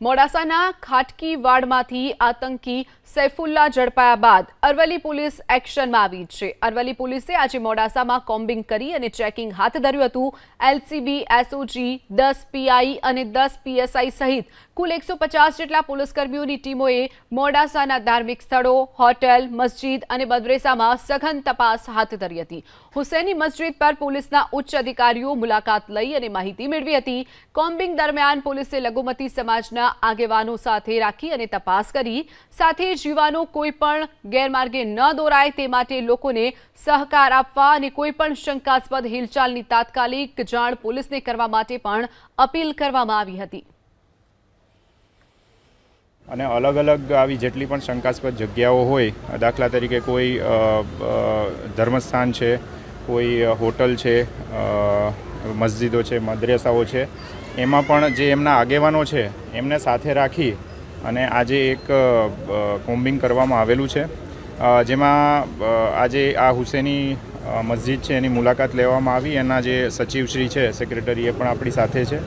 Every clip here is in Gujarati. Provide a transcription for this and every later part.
મોડાસાના ખાટકી વાડમાંથી આતંકી સૈફુલ્લા ઝડપાયા બાદ અરવલ્લી પોલીસ એક્શનમાં આવી છે. અરવલ્લી પોલીસે આજે મોડાસામાં કોમ્બિંગ કરી અને ચેકિંગ હાથ ધર્યું હતું. એલસીબી, એસઓજી, દસ પીઆઈ અને દસ પીએસઆઈ સહિત કુલ એકસો પચાસ જેટલા પોલીસકર્મીઓની ટીમોએ મોડાસાના ધાર્મિક સ્થળો, હોટેલ, મસ્જિદ અને બદ્રેસામાં સઘન તપાસ હાથ ધરી હતી. હુસેની મસ્જિદ પર પોલીસના ઉચ્ચ અધિકારીઓ મુલાકાત લઈ અને માહિતી મેળવી હતી. કોમ્બિંગ દરમિયાન પોલીસે લઘુમતી સમાજના આગેવાનો સાથે રાખી અને તપાસ કરી. સાથે જ યુવાનો કોઈ પણ ગેરમાર્ગે ન દોરાય તે માટે લોકોને સહકાર આપવા અને કોઈપણ શંકાસ્પદ હિલચાલની તાત્કાલિક જાણ પોલીસને કરવા માટે પણ અપીલ કરવામાં આવી હતી. અને અલગ અલગ આવી જેટલી પણ શંકાસ્પદ જગ્યાઓ હોય, દાખલા તરીકે કોઈ ધર્મસ્થાન છે, કોઈ હોટલ છે મસ્જિદો છે, મદ્રેસાઓ છે, એમાં પણ જે એમના આગેવાનો છે, એમને સાથે રાખી અને આજે એક કોમ્બિંગ કરવામાં આવેલું છે. જેમાં આજે આ હુસેની મસ્જિદ છે, એની મુલાકાત લેવામાં આવી. એના જે સચિવશ્રી છે, સેક્રેટરી એ પણ આપણી સાથે છે.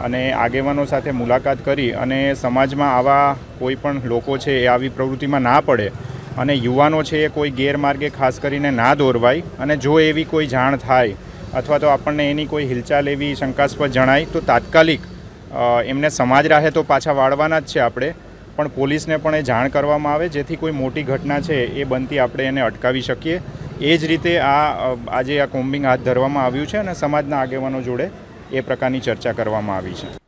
અને આગેવાનો સાથે મુલાકાત કરી અને સમાજમાં આવા કોઈ પણ લોકો છે એ આવી પ્રવૃત્તિમાં ના પડે અને યુવાનો છે એ કોઈ ગેરમાર્ગે ખાસ કરીને ના દોરવાય અને જો એવી કોઈ જાણ થાય અથવા તો આપણને એની કોઈ હિલચાલ એવી શંકાસ્પદ જણાય, તો તાત્કાલિક એમને સમાજ રાહે તો પાછા વાળવાના જ છે આપણે. પણ પોલીસને પણ એ જાણ કરવામાં આવે, જેથી કોઈ મોટી ઘટના છે એ બનતી આપણે એને અટકાવી શકીએ. એ જ રીતે આ આજે આ કોમ્બિંગ હાથ ધરવામાં આવ્યું છે અને સમાજના આગેવાનો જોડે એ પ્રકારની ચર્ચા કરવામાં આવી છે.